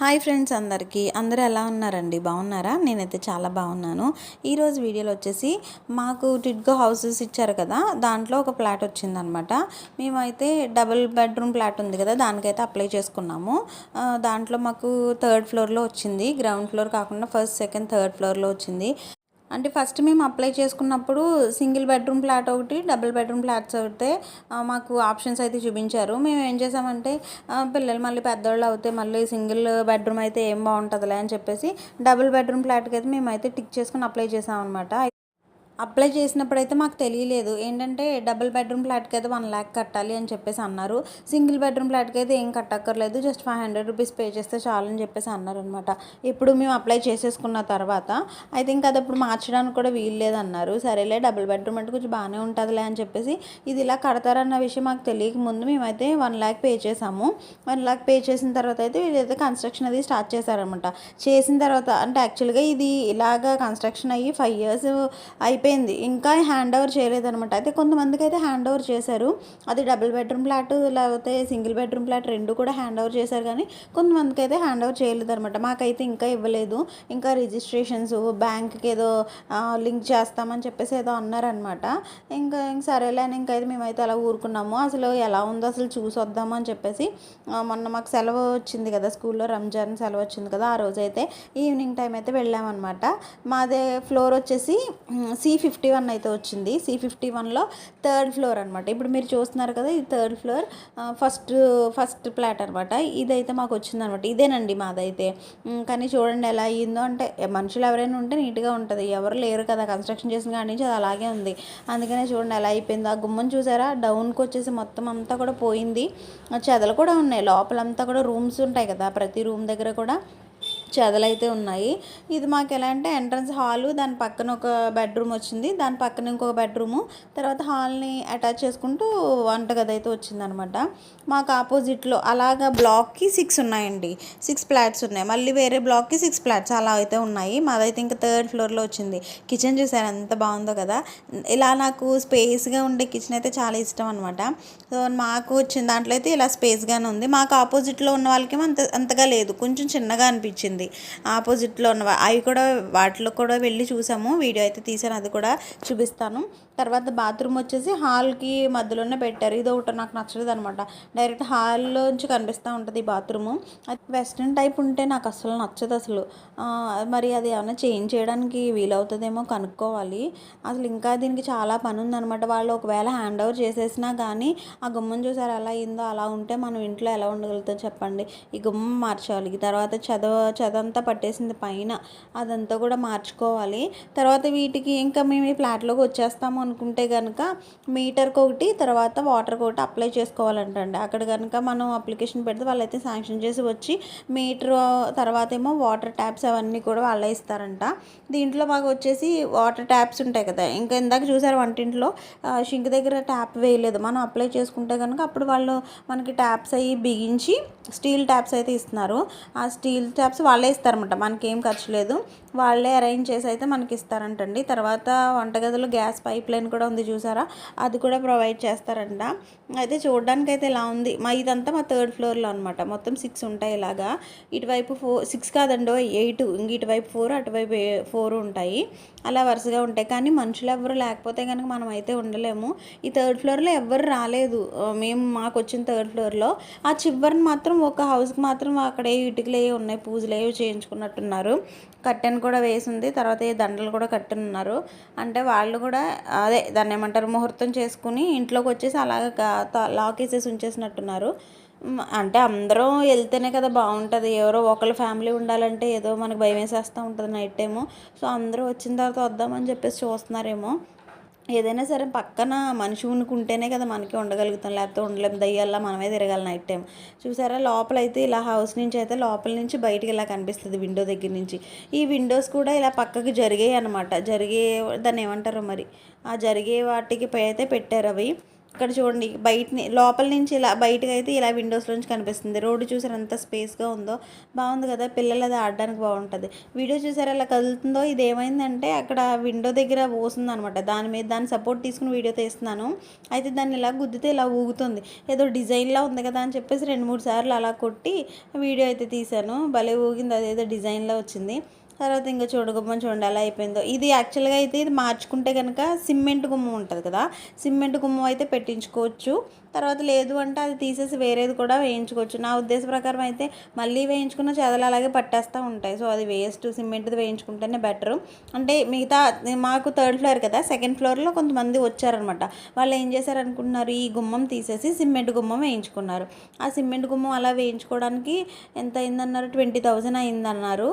Hi friends అందరికీ. అందరూ ఎలా ఉన్నారండి? బాగున్నారా? నేనైతే చాలా బాగున్నాను. ఈరోజు వీడియోలో వచ్చేసి మాకు టిడ్గో హౌసెస్ ఇచ్చారు కదా దాంట్లో ఒక ఫ్లాట్ వచ్చిందనమాట. మేమైతే డబుల్ బెడ్రూమ్ ఫ్లాట్ ఉంది కదా దానికైతే అప్లై చేసుకున్నాము. దాంట్లో మాకు థర్డ్ ఫ్లోర్లో వచ్చింది. గ్రౌండ్ ఫ్లోర్ కాకుండా ఫస్ట్ సెకండ్ థర్డ్ ఫ్లోర్లో వచ్చింది. అంటే ఫస్ట్ మేము అప్లై చేసుకున్నప్పుడు సింగిల్ బెడ్రూమ్ ఫ్లాట్ ఒకటి డబుల్ బెడ్రూమ్ ఫ్లాట్స్ ఒకటే మాకు ఆప్షన్స్ అయితే చూపించారు. మేము ఏం చేసామంటే పిల్లలు మళ్ళీ పెద్దవాళ్ళు అవుతే మళ్ళీ సింగిల్ బెడ్రూమ్ అయితే ఏం బాగుంటుందిలే అని చెప్పేసి డబుల్ బెడ్రూమ్ ఫ్లాట్కి అయితే మేమైతే టిక్ చేసుకుని అప్లై చేసామన్నమాట. అప్లై చేసినప్పుడు అయితే మాకు తెలియలేదు. ఏంటంటే డబుల్ బెడ్రూమ్ ఫ్లాట్కి అయితే వన్ ల్యాక్ కట్టాలి అని చెప్పేసి అన్నారు. సింగిల్ బెడ్రూమ్ ఫ్లాట్కి అయితే ఏం కట్టక్కర్లేదు. Just five hundred rupees pay చేస్తే చాలు అని చెప్పేసి అన్నారు అనమాట ఇప్పుడు మేము అప్లై చేసేసుకున్న తర్వాత అయితే ఇంకా అది ఇప్పుడు మార్చడానికి కూడా వీలు లేదన్నారు. సరేలే డబుల్ బెడ్రూమ్ అంటే కొంచెం బాగానే ఉంటుందిలే అని చెప్పేసి ఇది ఇలా కడతారన్న విషయం మాకు తెలియక ముందు మేమైతే వన్ ల్యాక్ పే చేసాము. వన్ ల్యాక్ పే చేసిన తర్వాత అయితే వీళ్ళైతే కన్స్ట్రక్షన్ అది స్టార్ట్ చేశారనమాట చేసిన తర్వాత అంటే యాక్చువల్గా ఇది ఇలాగా కన్స్ట్రక్షన్ అయ్యి ఫైవ్ ఇయర్స్ అయిపోయింది. ఇంకా హ్యాండ్ ఓవర్ చేయలేదనమాట అయితే కొంతమందికి అయితే హ్యాండ్ ఓవర్ చేశారు. అది డబుల్ బెడ్రూమ్ ఫ్లాట్ లేకపోతే సింగిల్ బెడ్రూమ్ ఫ్లాట్ రెండు కూడా హ్యాండ్ ఓవర్ చేశారు కానీ కొంతమందికి అయితే హ్యాండ్ ఓవర్ చేయలేదు అనమాట మాకైతే ఇంకా ఇవ్వలేదు. ఇంకా రిజిస్ట్రేషన్స్ బ్యాంక్కి ఏదో లింక్ చేస్తామని చెప్పేసి ఏదో అన్నారనమాట ఇంకా సరేలే అని ఇంకైతే మేమైతే అలా ఊరుకున్నాము. అసలు ఎలా ఉందో అసలు చూసి వద్దాము అని చెప్పేసి మొన్న మాకు సెలవు వచ్చింది కదా స్కూల్లో రంజాన్ సెలవు వచ్చింది కదా ఆ రోజు అయితే ఈవినింగ్ టైం అయితే వెళ్ళామన్నమాట. మాదే ఫ్లోర్ వచ్చేసి సీ ఫిఫ్టీ వన్ అయితే వచ్చింది. సి ఫిఫ్టీ వన్లో థర్డ్ ఫ్లోర్ అనమాట ఇప్పుడు మీరు చూస్తున్నారు కదా ఇది third floor first first flat అనమాట ఇదైతే మాకు వచ్చిందనమాట ఇదేనండి మాదైతే. కానీ చూడండి ఎలా అయ్యిందో అంటే మనుషులు ఎవరైనా ఉంటే నీట్గా ఉంటుంది. ఎవరు లేరు కదా కన్స్ట్రక్షన్ చేసిన కాడి నుంచి అది అలాగే ఉంది. అందుకనే చూడండి ఎలా అయిపోయిందో. ఆ గుమ్మం చూసారా? డౌన్కి వచ్చేసి మొత్తం అంతా కూడా పోయింది. చెదలు కూడా ఉన్నాయి. లోపలంతా కూడా రూమ్స్ ఉంటాయి కదా ప్రతి రూమ్ దగ్గర కూడా. చెదలైతే ఉన్నాయి. ఇది మాకు ఎలా అంటే ఎంట్రన్స్ హాలు దాని పక్కన ఒక బెడ్రూమ్ వచ్చింది. దాని పక్కన ఇంకొక బెడ్రూము. తర్వాత హాల్ని అటాచ్ చేసుకుంటూ వంటగది అయితే వచ్చిందనమాట. మాకు ఆపోజిట్లో అలాగా బ్లాక్కి సిక్స్ ఉన్నాయండి. సిక్స్ ఫ్లాట్స్ ఉన్నాయి. మళ్ళీ వేరే బ్లాక్కి సిక్స్ ఫ్లాట్స్ అలా అయితే ఉన్నాయి. మాదైతే ఇంకా థర్డ్ ఫ్లోర్లో వచ్చింది. కిచెన్ చూసారు? ఎంత బాగుందో కదా. ఇలా నాకు స్పేస్గా ఉండే కిచెన్ అయితే చాలా ఇష్టం అనమాట. సో మాకు వచ్చిన దాంట్లో అయితే ఇలా స్పేస్గానే ఉంది. మాకు ఆపోజిట్లో ఉన్న వాళ్ళకి అంత అంతగా లేదు. కొంచెం చిన్నగా అనిపించింది. ఆపోజిట్లో ఉన్న అవి కూడా వాటిలో కూడా వెళ్ళి చూసాము. వీడియో అయితే తీసాను అది కూడా చూపిస్తాను. తర్వాత బాత్రూమ్ వచ్చేసి హాల్కి మధ్యలోనే పెట్టారు. ఇది ఒకటి నాకు నచ్చలేదు అనమాట డైరెక్ట్ హాల్లోంచి కనిపిస్తూ ఉంటుంది ఈ బాత్రూము. అది వెస్ట్రన్ టైప్ ఉంటే నాకు అసలు నచ్చదు అసలు. మరి అది ఏమైనా చేంజ్ చేయడానికి వీలవుతుందేమో కనుక్కోవాలి. అసలు ఇంకా దీనికి చాలా పని ఉందనమాట వాళ్ళు ఒకవేళ హ్యాండ్ ఓవర్ చేసేసినా కానీ ఆ గుమ్మం చూసారు ఎలా అయిందో అలా ఉంటే మనం ఇంట్లో ఎలా ఉండగలుగుతాం చెప్పండి. ఈ గుమ్మం మార్చాలి. తర్వాత చదవ చదంతా పట్టేసింది పైన. అదంతా కూడా మార్చుకోవాలి. తర్వాత వీటికి ఇంకా మేము ఈ ఫ్లాట్లోకి వచ్చేస్తాము అనుకుంటే కనుక మీటర్కి ఒకటి తర్వాత వాటర్కి ఒకటి అప్లై చేసుకోవాలంటండి. అక్కడ కనుక మనం అప్లికేషన్ పెడితే వాళ్ళైతే శాంక్షన్ చేసి వచ్చి మీటర్ తర్వాత ఏమో వాటర్ ట్యాప్స్ అవన్నీ కూడా వాళ్ళే ఇస్తారంట. దీంట్లో మాకు వచ్చేసి వాటర్ ట్యాప్స్ ఉంటాయి కదా ఇంకా ఇందాక చూసారు వంటింట్లో షింక్ దగ్గర ట్యాప్ వేయలేదు. మనం అప్లై చేసుకుంటే కనుక అప్పుడు వాళ్ళు మనకి ట్యాప్స్ అవి బిగించి స్టీల్ ట్యాప్స్ అయితే ఇస్తున్నారు. ఆ స్టీల్ ట్యాప్స్ వాళ్ళే ఇస్తారన్నమాట. మనకేం ఖర్చు లేదు. వాళ్ళే అరేంజ్ చేసి అయితే మనకి ఇస్తారంటండి తర్వాత వంటగదిలో గ్యాస్ పైప్ లైన్ కూడా ఉంది చూసారా? అది కూడా ప్రొవైడ్ చేస్తారంట. అయితే చూడడానికి అయితే ఇలా ఉంది. మా ఇదంతా మా థర్డ్ ఫ్లోర్లో అనమాట మొత్తం సిక్స్ ఉంటాయి ఇలాగా. ఇటువైపు ఫోర్ సిక్స్ కాదండో ఎయిట్. ఇంక ఇటువైపు ఫోర్ అటువైపు ఫోర్ ఉంటాయి. అలా వరుసగా ఉంటాయి. కానీ మనుషులు ఎవ్వరు లేకపోతే కనుక మనం అయితే ఉండలేము. ఈ థర్డ్ ఫ్లోర్లో ఎవ్వరు రాలేదు. మేము మాకు వచ్చిన థర్డ్ ఫ్లోర్లో ఆ చివరిని మాత్రం ఒక హౌస్కి మాత్రం అక్కడే ఇటుకలే ఉన్నాయి. పూజలు ఏవి చేయించుకున్నట్టున్నారు. కట్టెన్ కూడా వేసింది. తర్వాత ఈ దండలు కూడా కట్టెన్ ఉన్నారు అంటే వాళ్ళు కూడా అదే దాన్ని ఏమంటారు ముహూర్తం చేసుకుని ఇంట్లోకి వచ్చేసి అలాగ లాక్ వేసేసి ఉంచేసినట్టున్నారు. అంటే అందరూ వెళ్తేనే కదా బాగుంటుంది. ఎవరో ఒకళ్ళ ఫ్యామిలీ ఉండాలంటే ఏదో మనకు భయం వేసేస్తూ ఉంటుంది నైట్ టైము. సో అందరూ వచ్చిన తర్వాత వద్దామని చెప్పేసి చూస్తున్నారేమో. ఏదైనా సరే పక్కన మనిషి ఉంటేనే కదా మనకి ఉండగలుగుతాం. లేకపోతే ఉండలేం. దయ్యాల్లా మనమే తిరగాలి నైట్ టైం చూసారా? లోపల అయితే ఇలా హౌస్ నుంచి అయితే లోపల నుంచి బయటికి ఇలా కనిపిస్తుంది విండో దగ్గర నుంచి. ఈ విండోస్ కూడా ఇలా పక్కకి జరిగాయి అనమాట జరిగే దాన్ని ఏమంటారు మరి? ఆ జరిగే వాటికి పై అయితే పెట్టారు అవి. ఇక్కడ చూడండి బయట లోపల నుంచి ఇలా బయటకు అయితే ఇలా విండోస్ నుంచి కనిపిస్తుంది. రోడ్డు చూసారు ఎంత స్పేస్గా ఉందో? బాగుంది కదా పిల్లలు అది ఆడడానికి బాగుంటుంది. వీడియో చూసారు ఎలా కదులుతుందో? ఇది ఏమైందంటే అక్కడ విండో దగ్గర పోసింది అనమాట దాని మీద దాన్ని సపోర్ట్ తీసుకుని వీడియో తీస్తున్నాను. అయితే దాన్ని ఇలా గుద్దితే ఇలా ఊగుతుంది. ఏదో డిజైన్లా ఉంది కదా అని చెప్పేసి రెండు మూడు సార్లు అలా కొట్టి వీడియో అయితే తీశాను. భలే ఊగింది అదేదో డిజైన్లో వచ్చింది. తర్వాత ఇంకా చూడు గుమ్మం చూడండి ఎలా అయిపోయిందో. ఇది యాక్చువల్గా అయితే ఇది మార్చుకుంటే కనుక సిమెంట్ గుమ్మం ఉంటుంది కదా. సిమెంట్ గుమ్మం అయితే పెట్టించుకోవచ్చు. తర్వాత లేదు అంటే అది తీసేసి వేరేది కూడా వేయించుకోవచ్చు. నా ఉద్దేశ ప్రకారం అయితే మళ్ళీ వేయించుకున్న చెదలు అలాగే పట్టేస్తూ ఉంటాయి. సో అది వేస్ట్ సిమెంట్ది వేయించుకుంటేనే బెటరు. అంటే మిగతా మాకు థర్డ్ ఫ్లోర్ కదా సెకండ్ ఫ్లోర్లో కొంతమంది వచ్చారనమాట. వాళ్ళు ఏం చేశారు అనుకుంటున్నారు ఈ గుమ్మం తీసేసి సిమెంట్ గుమ్మం వేయించుకున్నారు. ఆ సిమెంట్ గుమ్మం అలా వేయించుకోవడానికి ఎంత అయిందన్నారు? Twenty thousand అయిందన్నారు.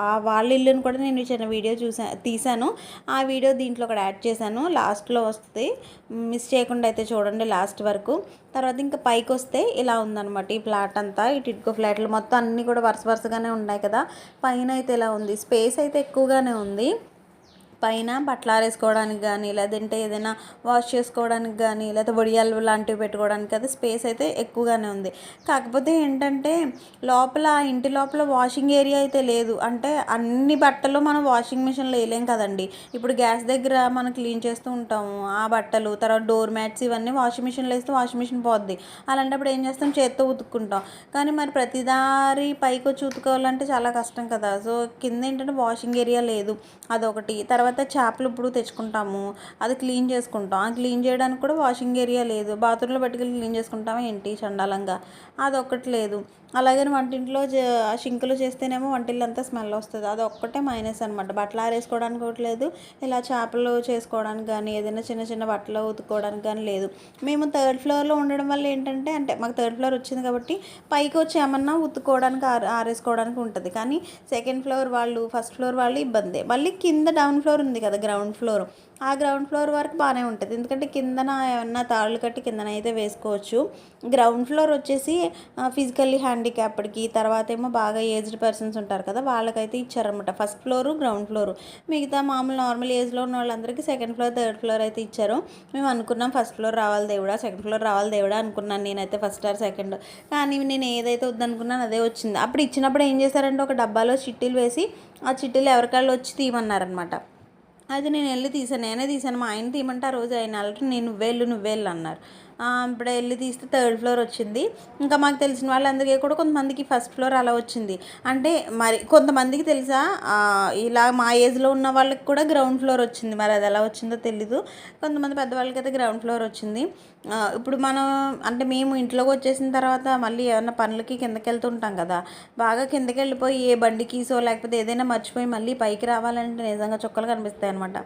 ఆ వాళ్ళ ఇల్లుని కూడా నేను చిన్న వీడియో చూసా తీశాను. ఆ వీడియో దీంట్లో ఒకటి యాడ్ చేశాను. లాస్ట్లో వస్తుంది. మిస్ చేయకుండా అయితే చూడండి. లాస్ట్ వరకు తర్వాత ఇంకా పైకి వస్తే ఇలా ఉందన్నమాట ఈ ఫ్లాట్ అంతా. ఈ టిట్కో ఫ్లాట్లు మొత్తం అన్నీ కూడా వరుస వరుసగానే ఉన్నాయి కదా. పైన అయితే ఇలా ఉంది? స్పేస్ అయితే ఎక్కువగానే ఉంది. పైన బట్టలు ఆరేసుకోవడానికి కానీ లేదంటే ఏదైనా వాష్ చేసుకోవడానికి కానీ లేకపోతే వడియాలు లాంటివి పెట్టుకోవడానికి అది స్పేస్ అయితే ఎక్కువగానే ఉంది. కాకపోతే ఏంటంటే లోపల ఇంటి లోపల వాషింగ్ ఏరియా అయితే లేదు. అంటే అన్ని బట్టలు మనం వాషింగ్ మిషన్లో వేయలేం కదండి. ఇప్పుడు గ్యాస్ దగ్గర మనం క్లీన్ చేస్తూ ఉంటాము. ఆ బట్టలు తర్వాత డోర్ మ్యాట్స్ ఇవన్నీ వాషింగ్ మిషన్లో వేస్తే వాషింగ్ మిషన్ పోద్ది. అలాంటప్పుడు ఏం చేస్తాం? చేత్తో ఉతుక్కుంటాం. కానీ మరి ప్రతిదారి పైకి వచ్చి ఉతుకోవాలంటే చాలా కష్టం కదా. సో కింద ఏంటంటే వాషింగ్ ఏరియా లేదు. అదొకటి. తర్వాత తర్వాత చేపలు ఇప్పుడు తెచ్చుకుంటాము. అది క్లీన్ చేసుకుంటాం. ఆ క్లీన్ చేయడానికి కూడా వాషింగ్ ఏరియా లేదు. బాత్రూంలో పట్టుకెళ్ళి క్లీన్ చేసుకుంటామా ఏంటి చండాలంగా? అదొక్కటి లేదు. అలాగే వంటింట్లో షింకులు చేస్తేనేమో వంటిల్లు అంతా స్మెల్ వస్తుంది. అది ఒక్కటే మైనస్ అనమాట బట్టలు ఆరేసుకోవడానికి ఒకటి లేదు. ఇలా చేపలు చేసుకోవడానికి కానీ ఏదైనా చిన్న చిన్న బట్టలు ఉతుక్కోవడానికి కానీ లేదు. మేము థర్డ్ ఫ్లోర్లో ఉండడం వల్ల ఏంటంటే అంటే మాకు థర్డ్ ఫ్లోర్ వచ్చింది కాబట్టి పైకి వచ్చి ఏమన్నా ఉతుక్కోవడానికి ఆరేసుకోవడానికి ఉంటుంది. కానీ సెకండ్ ఫ్లోర్ వాళ్ళు ఫస్ట్ ఫ్లోర్ వాళ్ళు ఇబ్బందే. మళ్ళీ కింద డౌన్ ఫ్లోర్ ఉంది కదా గ్రౌండ్ ఫ్లోర్ ఆ గ్రౌండ్ ఫ్లోర్ వరకు బాగానే ఉంటుంది. ఎందుకంటే కిందన ఏమన్నా తాళ్ళు కట్టి కిందన అయితే వేసుకోవచ్చు. గ్రౌండ్ ఫ్లోర్ వచ్చేసి ఫిజికల్లీ హ్యాండిక్యాప్డ్కి తర్వాత ఏమో బాగా ఏజ్డ్ పర్సన్స్ ఉంటారు కదా వాళ్ళకైతే ఇచ్చారనమాట ఫస్ట్ ఫ్లోరు గ్రౌండ్ ఫ్లోరు మిగతా మామూలు నార్మల్ ఏజ్లో ఉన్న వాళ్ళందరికీ సెకండ్ ఫ్లోర్ థర్డ్ ఫ్లోర్ అయితే ఇచ్చారు. మేము అనుకున్నాం ఫస్ట్ ఫ్లోర్ రావాలి దేవుడా సెకండ్ ఫ్లోర్ రావాలి దేవుడా అనుకున్నాను నేనైతే ఫస్ట్ ఆర్ సెకండ్ కానీ నేను ఏదైతే వద్దనుకున్నాను అదే వచ్చింది. అప్పుడు ఇచ్చినప్పుడు ఏం చేశారంటే ఒక డబ్బాలో చిట్టీలు వేసి ఆ చిట్టీలు ఎవరికాళ్ళు వచ్చి తీయమన్నారనమాట అది నేను వెళ్ళి తీసాను నేనే తీసాను. మా ఆయన తీయమంటే ఆ రోజు ఆయన వెళ్ళటం నేను నువ్వేళ్ళు నువ్వేళ్ళు అన్నారు. ఇప్పుడు వెళ్ళి తీస్తే థర్డ్ ఫ్లోర్ వచ్చింది. ఇంకా మాకు తెలిసిన వాళ్ళందరికీ కూడా కొంతమందికి ఫస్ట్ ఫ్లోర్ అలా వచ్చింది. అంటే మరి కొంతమందికి తెలుసా? ఇలా మా ఏజ్లో ఉన్న వాళ్ళకి కూడా గ్రౌండ్ ఫ్లోర్ వచ్చింది. మరి అది ఎలా వచ్చిందో తెలీదు. కొంతమంది పెద్దవాళ్ళకి అయితే గ్రౌండ్ ఫ్లోర్ వచ్చింది. ఇప్పుడు మనం అంటే మేము ఇంట్లోకి వచ్చేసిన తర్వాత మళ్ళీ ఏమైనా పనులకి కిందకి వెళ్తుంటాం కదా. బాగా కిందకి వెళ్ళిపోయి ఏ బండికీసో లేకపోతే ఏదైనా మర్చిపోయి మళ్ళీ పైకి రావాలంటే నిజంగా చుక్కలు కనిపిస్తాయి అనమాట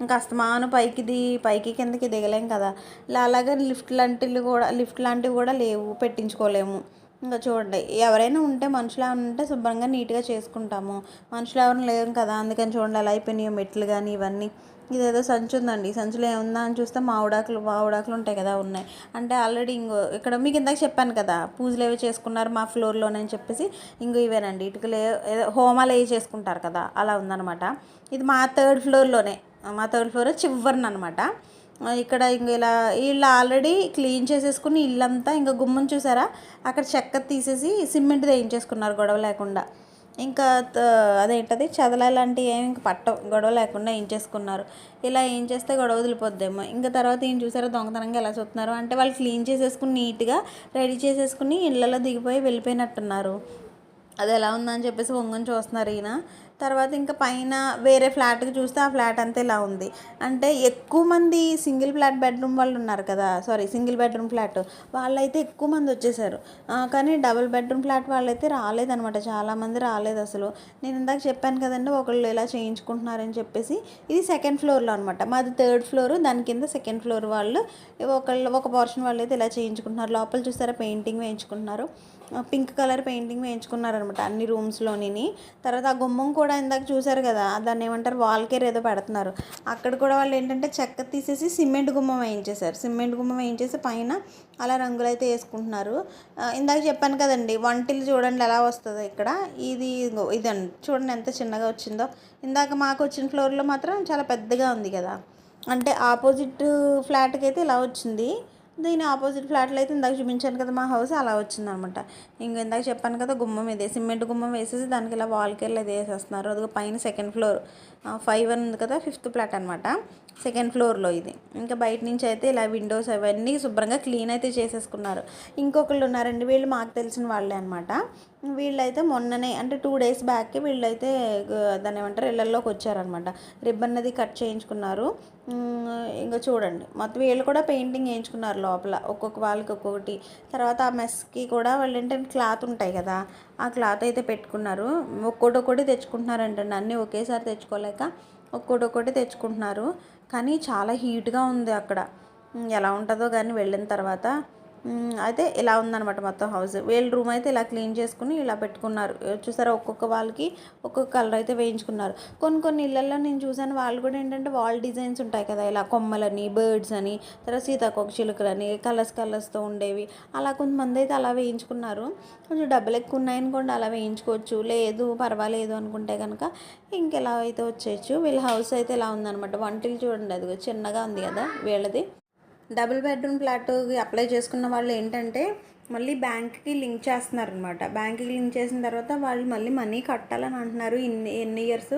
ఇంకా అస్తమాను పైకి ది పైకి కిందకి దిగలేం కదా. అలాగే లిఫ్ట్ లాంటివి కూడా లిఫ్ట్ లాంటివి కూడా లేవు పెట్టించుకోలేము. ఇంకా చూడండి ఎవరైనా ఉంటే మనుషులు ఏమైనా ఉంటే శుభ్రంగా నీట్గా చేసుకుంటాము. మనుషులు ఎవరైనా లేవు కదా అందుకని చూడండి అలా అయిపోయినాయి మెట్లు కానీ ఇవన్నీ. ఇదేదో సంచి ఉందండి. సంచిలో ఏముందా అని చూస్తే మామిడాకులు మామిడాకులు ఉంటాయి కదా ఉన్నాయి. అంటే ఆల్రెడీ ఇంకో ఇక్కడ మీకు ఇందాక చెప్పాను కదా పూజలు ఏవో చేసుకున్నారు మా ఫ్లోర్లోనే చెప్పేసి. ఇంకో ఇవేనండి ఇటుకలు ఏదో హోమాలు ఏవి చేసుకుంటారు కదా అలా ఉందన్నమాట. ఇది మా థర్డ్ ఫ్లోర్లోనే. మా థర్డ్ ఫ్లోర్ చివరిన అనమాట ఇక్కడ ఇంక ఇలా వీళ్ళు ఆల్రెడీ క్లీన్ చేసేసుకుని ఇల్లంతా ఇంకా గుమ్మం చూసారా? అక్కడ చెక్క తీసేసి సిమెంట్ వేయించేసుకున్నారు గొడవ లేకుండా. ఇంకా అదేంటది? చదల లాంటివి ఏమి ఇంక పట్ట గొడవ లేకుండా ఏం చేసుకున్నారు ఇలా ఏం చేస్తే గొడవ వదిలిపోద్దేమో. ఇంకా తర్వాత ఏం చూసారో? దొంగతనంగా ఎలా చూస్తున్నారు? అంటే వాళ్ళు క్లీన్ చేసేసుకుని నీట్గా రెడీ చేసేసుకుని ఇళ్ళలో దిగిపోయి వెళ్ళిపోయినట్టున్నారు. అది ఎలా ఉందని చెప్పేసి వంగని చూస్తున్నారు ఈయన. తర్వాత ఇంకా పైన వేరే ఫ్లాట్కి చూస్తే ఆ ఫ్లాట్ అంతా ఇలా ఉంది. అంటే ఎక్కువ మంది సింగిల్ ఫ్లాట్ బెడ్రూమ్ వాళ్ళు ఉన్నారు కదా సారీ సింగిల్ బెడ్రూమ్ ఫ్లాట్ వాళ్ళైతే ఎక్కువ మంది వచ్చేసారు. కానీ డబుల్ బెడ్రూమ్ ఫ్లాట్ వాళ్ళైతే రాలేదనమాట చాలామంది రాలేదు అసలు. నేను ఇందాక చెప్పాను కదండి ఒకళ్ళు ఇలా చేయించుకుంటున్నారని చెప్పేసి ఇది సెకండ్ ఫ్లోర్లో అనమాట మాది థర్డ్ ఫ్లోర్ దాని కింద సెకండ్ ఫ్లోర్ వాళ్ళు ఒకళ్ళు ఒక పోర్షన్ వాళ్ళు అయితే ఇలా చేయించుకుంటున్నారు. లోపల చూస్తారా పెయింటింగ్ వేయించుకుంటున్నారు. పింక్ కలర్ పెయింటింగ్ వేయించుకున్నారనమాట అన్ని రూమ్స్లోని తర్వాత ఆ గుమ్మం కూడా ఇందాక చూశారు కదా దాన్ని ఏమంటారు వాల్కేర్ ఏదో పెడుతున్నారు. అక్కడ కూడా వాళ్ళు ఏంటంటే చెక్క తీసేసి సిమెంట్ గుమ్మం వేయించేశారు. సిమెంట్ గుమ్మం వేయించేసి పైన అలా రంగులు అయితే వేసుకుంటున్నారు ఇందాక చెప్పాను కదండి వంటిలు చూడండి ఎలా వస్తుందో ఇక్కడ. ఇది ఇదండి. చూడండి ఎంత చిన్నగా వచ్చిందో. ఇందాక మాకు వచ్చిన ఫ్లోర్లో మాత్రం చాలా పెద్దగా ఉంది కదా. అంటే ఆపోజిట్ ఫ్లాట్కి అయితే ఇలా వచ్చింది. దీని ఆపోజిట్ ఫ్లాట్లో అయితే ఇందాక చూపించాను కదా మా హౌస్ అలా వచ్చిందనమాట. ఇంక ఇందాక చెప్పాను కదా గుమ్మం ఇదే సిమెంట్ గుమ్మం వేసేసి దానికి ఇలా వాల్కి అది వేసేస్తున్నారు అదిగో పైన సెకండ్ ఫ్లోర్ ఫైవ్ అని ఉంది కదా ఫిఫ్త్ ఫ్లాట్ అనమాట. సెకండ్ ఫ్లోర్లో ఇది. ఇంకా బయట నుంచి అయితే ఇలా విండోస్ అవన్నీ శుభ్రంగా క్లీన్ అయితే చేసేసుకున్నారు. ఇంకొకళ్ళు ఉన్నారండి వీళ్ళు మాకు తెలిసిన వాళ్ళే అనమాట వీళ్ళైతే మొన్ననే అంటే టూ డేస్ బ్యాక్కి వీళ్ళైతే దాని దాన్ని ఏమంటారు? ఇళ్ళల్లోకి వచ్చారనమాట రిబ్బన్ అది కట్ చేయించుకున్నారు. ఇంకా చూడండి. మొత్తం వీళ్ళు కూడా పెయింటింగ్ వేయించుకున్నారు లోపల. ఒక్కొక్క వాళ్ళకి ఒక్కొక్కటి. తర్వాత ఆ మెస్కి కూడా వాళ్ళు ఏంటంటే క్లాత్ ఉంటాయి కదా ఆ క్లాత్ అయితే పెట్టుకున్నారు. ఒక్కొక్కటి ఒక్కటి తెచ్చుకుంటున్నారంటండి. అన్నీ ఒకేసారి తెచ్చుకోలేక ఒక్కొక్కటి ఒక్కటి తెచ్చుకుంటున్నారు. కానీ చాలా హీట్గా ఉంది అక్కడ. ఎలా ఉంటుందో కానీ వెళ్ళిన తర్వాత అయితే ఇలా ఉందన్నమాట మొత్తం హౌస్. వీళ్ళ రూమ్ అయితే ఇలా క్లీన్ చేసుకుని ఇలా పెట్టుకున్నారు. చూసారా ఒక్కొక్క వాళ్ళకి ఒక్కొక్క కలర్ అయితే వేయించుకున్నారు. కొన్ని కొన్ని ఇళ్ళల్లో నేను చూసాను వాళ్ళు కూడా ఏంటంటే వాల్ డిజైన్స్ ఉంటాయి కదా ఇలా కొమ్మలని బర్డ్స్ అని తర్వాత సీతాకోక చిలుకలని కలర్స్ కలర్స్తో ఉండేవి. అలా కొంతమంది అయితే అలా వేయించుకున్నారు. కొంచెం డబ్బులు ఎక్కువ ఉన్నాయనుకోండి అలా వేయించుకోవచ్చు. లేదు పర్వాలేదు అనుకుంటే కనుక ఇంకెలా అయితే వచ్చేయచ్చు. వీళ్ళ హౌస్ అయితే ఇలా ఉందన్నమాట. వంటలు చూడండి అది చిన్నగా ఉంది కదా వీళ్ళది. డబుల్ బెడ్రూమ్ ఫ్లాట్కి అప్లై చేసుకున్న వాళ్ళు ఏంటంటే మళ్ళీ బ్యాంక్కి లింక్ చేస్తున్నారనమాట. బ్యాంక్కి లింక్ చేసిన తర్వాత వాళ్ళు మళ్ళీ మనీ కట్టాలని అంటున్నారు. ఇన్ని ఎన్ని years?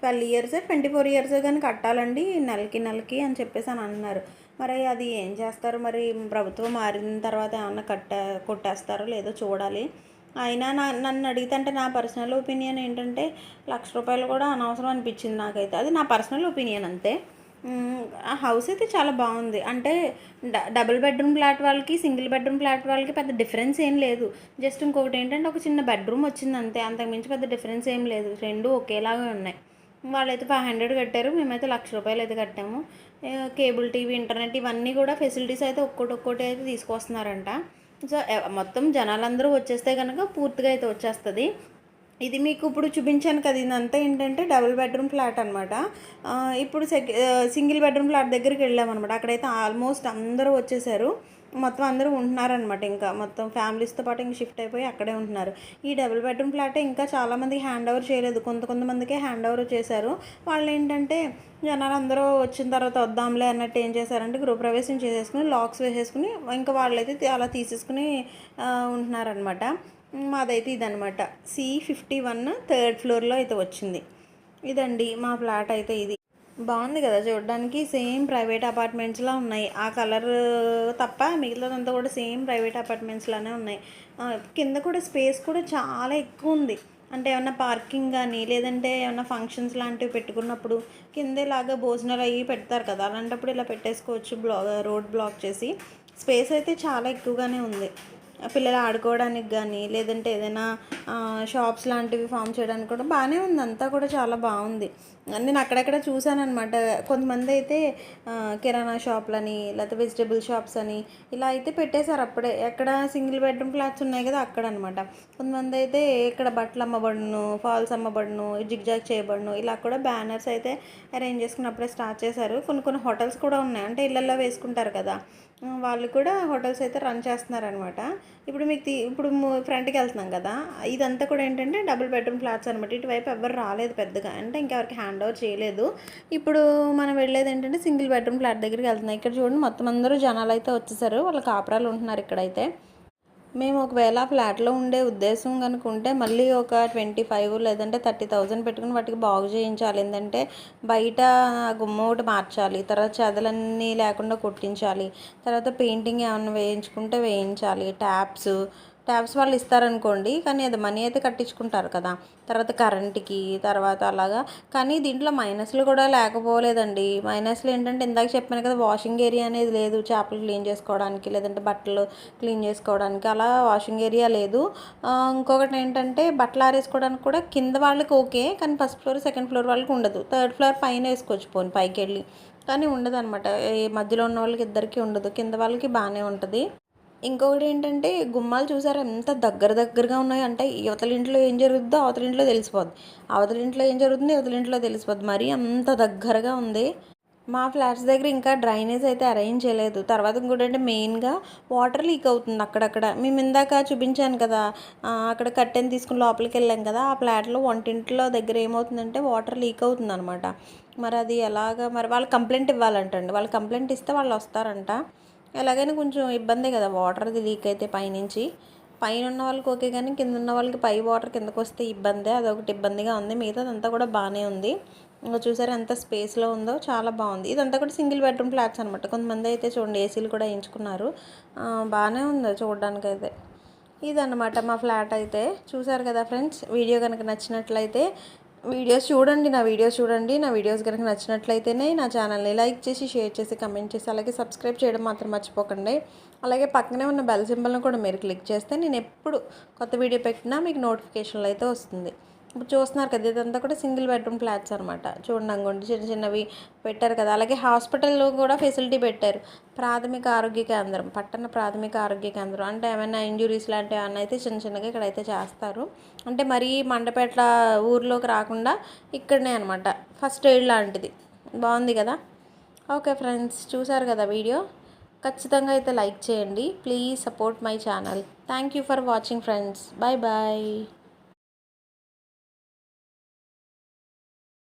Twelve years? Twenty four years కానీ కట్టాలండి నెలకి నెలకి అని చెప్పేసి అని అంటున్నారు. మరి అది ఏం చేస్తారు? మరి ప్రభుత్వం మారిన తర్వాత ఏమన్నా కట్ట కొట్టేస్తారో లేదో చూడాలి. అయినా నా నన్ను అడిగితే అంటే నా పర్సనల్ ఒపీనియన్ ఏంటంటే లక్ష రూపాయలు కూడా అనవసరం అనిపించింది నాకైతే. అది నా పర్సనల్ ఒపీనియన్ అంతే. ఆ హౌస్ అయితే చాలా బాగుంది. అంటే డబుల్ బెడ్రూమ్ ఫ్లాట్ వాళ్ళకి సింగిల్ బెడ్రూమ్ ఫ్లాట్ వాళ్ళకి పెద్ద డిఫరెన్స్ ఏం లేదు. జస్ట్ ఇంకొకటి ఏంటంటే ఒక చిన్న బెడ్రూమ్ వచ్చింది అంతే. అంతకుమించి పెద్ద డిఫరెన్స్ ఏం లేదు. రెండు ఒకేలాగా ఉన్నాయి. వాళ్ళైతే ఫైవ్ హండ్రెడ్ కట్టారు. మేమైతే లక్ష రూపాయలు అయితే కట్టాము. కేబుల్ టీవీ ఇంటర్నెట్ ఇవన్నీ కూడా ఫెసిలిటీస్ అయితే ఒక్కటి ఒక్కొక్కటి అయితే తీసుకొస్తున్నారంట. సో మొత్తం జనాలందరూ వచ్చేస్తే కనుక పూర్తిగా అయితే వచ్చేస్తుంది. ఇది మీకు ఇప్పుడు చూపించాను కదా ఇదంతా ఏంటంటే డబుల్ బెడ్రూమ్ ఫ్లాట్ అనమాట ఇప్పుడు సింగిల్ బెడ్రూమ్ ఫ్లాట్ దగ్గరికి వెళ్ళామన్నమాట. అక్కడైతే ఆల్మోస్ట్ అందరూ వచ్చేసారు. మొత్తం అందరూ ఉంటున్నారనమాట ఇంకా. మొత్తం ఫ్యామిలీస్తో పాటు ఇంకా షిఫ్ట్ అయిపోయి అక్కడే ఉంటున్నారు. ఈ డబుల్ బెడ్రూమ్ ఫ్లాట్ ఇంకా చాలామందికి హ్యాండ్ ఓవర్ చేయలేదు. కొంత కొంతమందికే హ్యాండ్ ఓవర్ చేశారు. వాళ్ళు ఏంటంటే జనాలు అందరూ వచ్చిన తర్వాత వద్దాంలే అన్నట్టు ఏం చేశారంటే గృహప్రవేశం చేసేసుకుని లాక్స్ వేసేసుకుని ఇంకా వాళ్ళైతే అలా తీసేసుకుని ఉంటున్నారనమాట మాదైతే ఇదనమాట సి ఫిఫ్టీ వన్ థర్డ్ ఫ్లోర్లో అయితే వచ్చింది. ఇదండి మా ఫ్లాట్ అయితే ఇది. బాగుంది కదా చూడడానికి సేమ్ ప్రైవేట్ అపార్ట్మెంట్స్లా ఉన్నాయి. ఆ కలర్ తప్ప మిగతాదంతా కూడా సేమ్ ప్రైవేట్ అపార్ట్మెంట్స్లానే ఉన్నాయి. కింద కూడా స్పేస్ కూడా చాలా ఎక్కువ ఉంది. అంటే ఏమన్నా పార్కింగ్ కానీ లేదంటే ఏమన్నా ఫంక్షన్స్ లాంటివి పెట్టుకున్నప్పుడు కిందేలాగా భోజనాలు అవి పెడతారు కదా అలాంటప్పుడు ఇలా పెట్టేసుకోవచ్చు బ్లా రోడ్ బ్లాక్ చేసి. స్పేస్ అయితే చాలా ఎక్కువగానే ఉంది. పిల్లలు ఆడుకోవడానికి కానీ లేదంటే ఏదైనా షాప్స్ లాంటివి ఫామ్ చేయడానికి కూడా బాగానే ఉంది. అంతా కూడా చాలా బాగుంది. నేను అక్కడక్కడ చూశాను అనమాట కొంతమంది అయితే కిరాణా షాప్లని లేకపోతే వెజిటేబుల్ షాప్స్ అని ఇలా అయితే పెట్టేశారు అప్పుడే. ఎక్కడ సింగిల్ బెడ్రూమ్ ఫ్లాట్స్ ఉన్నాయి కదా అక్కడ అనమాట కొంతమంది అయితే ఇక్కడ బట్టలు అమ్మబడును ఫాల్స్ అమ్మబడును జిగ్జాగ్ చేయబడును ఇలా కూడా బ్యానర్స్ అయితే అరేంజ్ చేసుకున్నప్పుడే స్టార్ట్ చేశారు. కొన్ని కొన్ని హోటల్స్ కూడా ఉన్నాయి. అంటే ఇళ్ళల్లో వేసుకుంటారు కదా. వాళ్ళు కూడా హోటల్స్ అయితే రన్ చేస్తున్నారనమాట. ఇప్పుడు మీకు ఇప్పుడు ఫ్రంట్కి వెళ్తున్నాం కదా ఇదంతా కూడా ఏంటంటే డబుల్ బెడ్రూమ్ ఫ్లాట్స్ అనమాట ఇటువైపు ఎవరు రాలేదు పెద్దగా. అంటే ఇంకెవరికి హ్యాండ్ ఓవర్ చేయలేదు. ఇప్పుడు మనం వెళ్ళేది ఏంటంటే సింగిల్ బెడ్రూమ్ ఫ్లాట్ దగ్గరికి వెళ్తున్నాం. ఇక్కడ చూడండి మొత్తం అందరూ జనాలు అయితే వచ్చేసారు. వాళ్ళ కాపురాలు ఉంటున్నారు ఇక్కడైతే. మేము ఒకవేళ ఫ్లాట్లో ఉండే ఉద్దేశం కనుకుంటే మళ్ళీ ఒక ట్వంటీ ఫైవ్ లేదంటే థర్టీ థౌజండ్ పెట్టుకుని వాటికి బాగు చేయించాలి. ఏంటంటే బయట గుమ్మ ఒకటి మార్చాలి తర్వాత చెదలన్నీ లేకుండా కొట్టించాలి తర్వాత పెయింటింగ్ ఏమైనా వేయించుకుంటే వేయించాలి ట్యాప్స్ ట్యాప్స్ వాళ్ళు ఇస్తారనుకోండి కానీ అది మనీ అయితే కట్టించుకుంటారు కదా. తర్వాత కరెంట్కి తర్వాత అలాగా. కానీ దీంట్లో మైనస్లు కూడా లేకపోలేదండి. మైనస్లు ఏంటంటే ఇందాక చెప్పాను కదా వాషింగ్ ఏరియా అనేది లేదు. చేపలు క్లీన్ చేసుకోవడానికి లేదంటే బట్టలు క్లీన్ చేసుకోవడానికి అలా వాషింగ్ ఏరియా లేదు. ఇంకొకటి ఏంటంటే బట్టలు ఆరేసుకోవడానికి కూడా కింద వాళ్ళకి ఓకే కానీ ఫస్ట్ ఫ్లోర్ సెకండ్ ఫ్లోర్ వాళ్ళకి ఉండదు. థర్డ్ ఫ్లోర్ పైన వేసుకోవచ్చు పోనీ పైకి వెళ్ళి కానీ ఉండదు అనమాట ఈ మధ్యలో ఉన్న వాళ్ళకి ఇద్దరికి ఉండదు. కింద వాళ్ళకి బాగానే ఉంటుంది. ఇంకొకటి ఏంటంటే గుమ్మాలు చూసారా? ఎంత దగ్గర దగ్గరగా ఉన్నాయి. అంటే యువతల ఇంట్లో ఏం జరుగుతుందో అవతల ఇంట్లో తెలిసిపోద్ది. అవతల ఇంట్లో ఏం జరుగుతుందో యువతల ఇంట్లో తెలిసిపోద్ది. మరీ అంత దగ్గరగా ఉంది. మా ఫ్లాట్స్ దగ్గర ఇంకా డ్రైనేజ్ అయితే అరేంజ్ చేయలేదు. తర్వాత ఇంకోటంటే మెయిన్గా వాటర్ లీక్ అవుతుంది అక్కడక్కడ. మేము ఇందాక చూపించాను కదా అక్కడ కట్టెన్ తీసుకుని లోపలికి వెళ్ళాం కదా ఆ ఫ్లాట్లో వంటింట్లో దగ్గర ఏమవుతుందంటే వాటర్ లీక్ అవుతుంది అనమాట మరి అది ఎలాగా? మరి వాళ్ళు కంప్లైంట్ ఇవ్వాలంటండి. వాళ్ళు కంప్లైంట్ ఇస్తే వాళ్ళు వస్తారంట. ఎలాగైనా కొంచెం ఇబ్బందే కదా వాటర్ది లీక్ అయితే పైనుంచి. పైన ఉన్న వాళ్ళకి ఓకే కానీ కింద ఉన్న వాళ్ళకి పై వాటర్ కిందకు వస్తే ఇబ్బందే అదొకటి ఇబ్బందిగా ఉంది. మిగతాదంతా కూడా బాగానే ఉంది. ఇంకా చూసారా ఎంత స్పేస్లో ఉందో చాలా బాగుంది. ఇదంతా కూడా సింగిల్ బెడ్రూమ్ ఫ్లాట్స్ అనమాట కొంతమంది అయితే చూడండి ఏసీలు కూడా వేయించుకున్నారు బాగానే ఉంది చూడడానికైతే. అయితే ఇదన్నమాట మా ఫ్లాట్ అయితే. చూసారు కదా ఫ్రెండ్స్ వీడియో కనుక నచ్చినట్లయితే వీడియోస్ చూడండి నా వీడియోస్ చూడండి. నా వీడియోస్ కనుక నచ్చినట్లయితేనే నా ఛానల్ని లైక్ చేసి షేర్ చేసి కమెంట్ చేసి అలాగే సబ్స్క్రైబ్ చేయడం మాత్రం మర్చిపోకండి. అలాగే పక్కనే ఉన్న బెల్ సింబల్ని కూడా మీరు క్లిక్ చేస్తే నేను ఎప్పుడు కొత్త వీడియో పెట్టినా మీకు నోటిఫికేషన్లు అయితే వస్తుంది. ఇప్పుడు చూస్తున్నారు కదా ఇదంతా కూడా సింగిల్ బెడ్రూమ్ ఫ్లాట్స్ అనమాట చూడండి అంగోండి చిన్న చిన్నవి పెట్టారు కదా. అలాగే హాస్పిటల్లో కూడా ఫెసిలిటీ పెట్టారు. ప్రాథమిక ఆరోగ్య కేంద్రం పట్టణ ప్రాథమిక ఆరోగ్య కేంద్రం. అంటే ఏమైనా ఇంజురీస్ లాంటివి ఏమైనా అయితే చిన్న చిన్నగా ఇక్కడైతే చేస్తారు. అంటే మరీ మండపేట ఊర్లోకి రాకుండా ఇక్కడనే అనమాట ఫస్ట్ ఎయిడ్ లాంటిది. బాగుంది కదా? ఓకే ఫ్రెండ్స్ చూసారు కదా వీడియో? ఖచ్చితంగా అయితే లైక్ చేయండి. Please support my channel. Thank you for watching friends. Bye bye.